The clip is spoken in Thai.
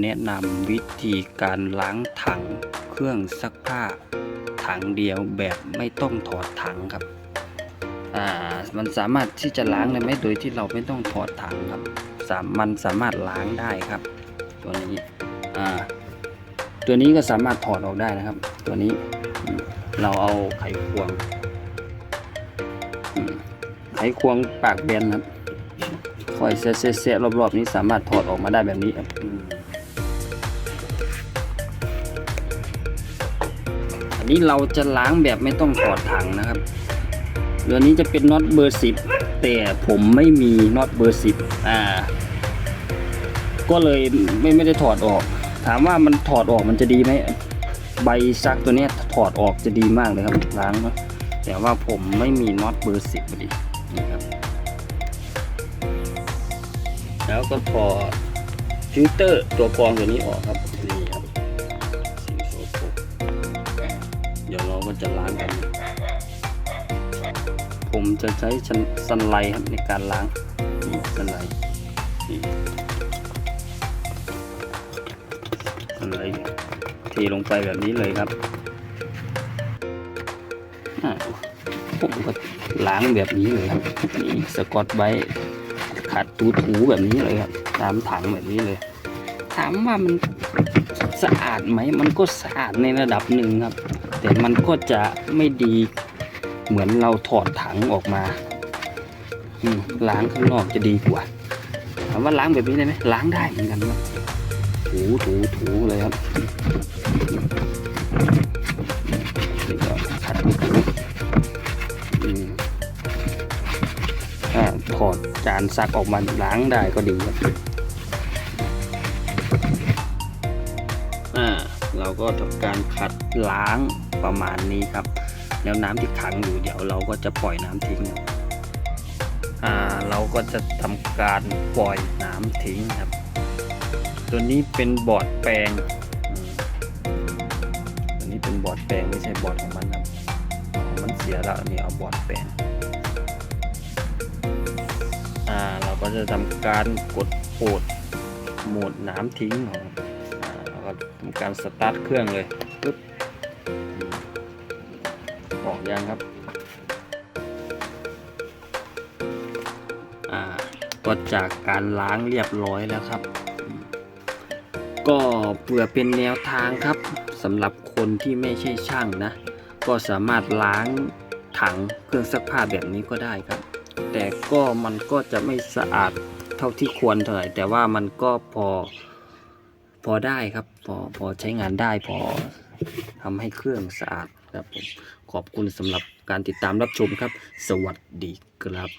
แนะนำวิธีการล้างถังเครื่องซักผ้า ถังเดียวแบบไม่ต้องถอดถังครับอ่ามันสามารถที่จะล้างได้ไหมโดยที่เราไม่ต้องถอดถังครับสามมันสามารถล้างได้ครับ ตัวนี้อ่าตัวนี้ก็สามารถถอดออกได้นะครับ ตัวนี้เราเอาไขควงไขควงปากแบนครับค่อยเสียๆๆรอบๆนี้สามารถถอดออกมาได้แบบนี้ครับ นี้เราจะล้างแบบไม่ต้องถอดถังนะครับเรือนี้จะเป็นน็อตเบอร์สิบแต่ผมไม่มีน็อตเบอร์สิบอ่า ก็เลยไม่ไม่ได้ถอดออก ถามว่ามันถอดออกมันจะดีไหมใบซักตัวนี้ถอดออกจะดีมากเลยครับล้างนะแต่ว่าผมไม่มีน็อตเบอร์สิบพอดีนี่ครับ แล้วก็พอฟิลเตอร์ตัวกรองตัวนี้ออกครับ ดี๋ยวเราก็จะล้างกัน ผมจะใช้สันไลครับในการล้างสันไลสันไลเทลงไปแบบนี้เลยครับผมก็ล้างแบบนี้เลยครับนี่สกอตไบขัดถูถูๆแบบนี้เลยครับ ตามถังแบบนี้เลย ถามว่ามันสะอาดไหม มันก็สะอาดในระดับหนึ่งครับ แต่มันก็จะไม่ดีเหมือนเราถอดถังออกมาล้างข้างนอกจะดีกว่าถามว่าล้างแบบนี้ได้ไหมล้างได้เหมือนกันครับถูถูถูเลยครับขัดถูถ้าถอดจานซักออกมาล้างได้ก็ดีครับ เราก็ทำการขัดล้างประมาณนี้ครับ แล้วน้ำที่ขังอยู่เดี๋ยวเราก็จะปล่อยน้ำทิ้งอ่าเราก็จะทำการปล่อยน้ำทิ้งครับ ตัวนี้เป็นบอร์ดแปลงตัวนี้เป็นบอร์ดแปลงไม่ใช่บอร์ดของมันครับมันเสียแล้วนี่เอาบอร์ดแปลงอ่าเราก็จะทำการกดโปดโหมดน้ำทิ้งของ อ่าเราก็ทำการสตาร์ทเครื่องเลยปึ๊บออกยังครับอ่าก็จากการล้างเรียบร้อยแล้วครับ ก็เพื่อเป็นแนวทางครับสำหรับคนที่ไม่ใช่ช่างนะ ก็สามารถล้างถังเครื่องซักผ้าแบบนี้ก็ได้ครับ แต่ก็มันก็จะไม่สะอาดเท่าที่ควรเท่าไหร่แต่ว่ามันก็พอ พอได้ครับ พอพอใช้งานได้พอทำให้เครื่องสะอาดครับผมขอบคุณสำหรับการติดตามรับชมครับ สวัสดีครับ